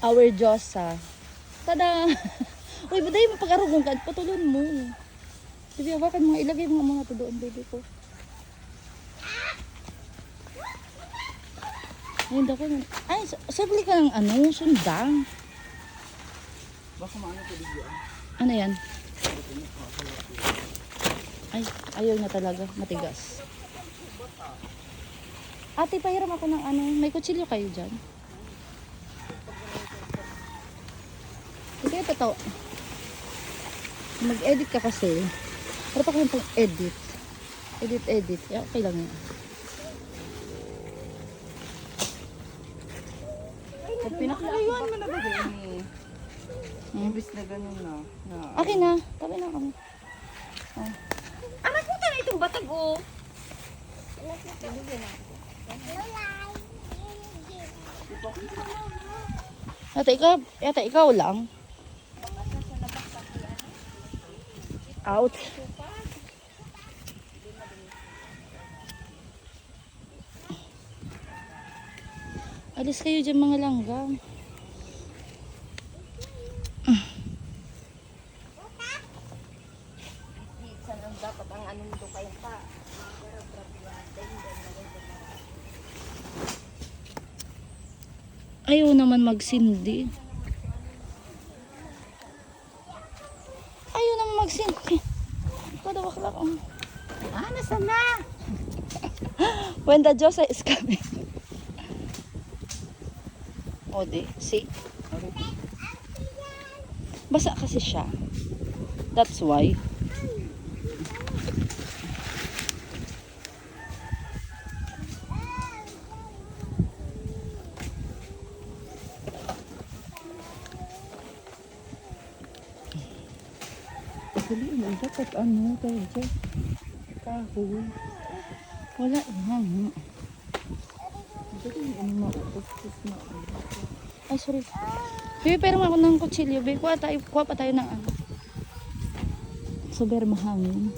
Our Diyosa. Tada! Uy, baday mo pag-arugong ka. Patulon mo. Baby, hawakan mo. Ilagay mo mga to doon, baby ko. Ayun daw ko. Ay, sa- sabli ka ng ano, sundang. Baka maano ko ah. Ano yan? Ay, ayaw na talaga. Matigas. Ate, pahiram ako ng ano. May kutsilyo kayo dyan? Kayo totoo. Mag-edit ka kasi. Para pa kayong pang-edit. Edit, edit. Yeah, okay lang yan. Pag pinakalayuan mo na ba din eh. Imbis na ganun na. na Akin na. Tabi na kami. Anak mo na itong batag oh. Ate, ikaw, ate, ikaw lang. Out. Alis kayo dyan mga langgam. Minsan ang dapat ang ano nito kaya pa. Ayaw naman magsindi. Magsindi. Padawak lang. Oh. Ah, nasa na? When the Diyosa is coming. O di, see? Basa kasi siya. That's why. Actually, ano, dapat ano, tayo dyan. Kahoy. Wala yan. Dali, ano, maupos na. Ay, sorry. Baby, pero ako ng kutsilyo. Baby, kuha, tayo, kuha pa tayo ng ano. Super mahangin.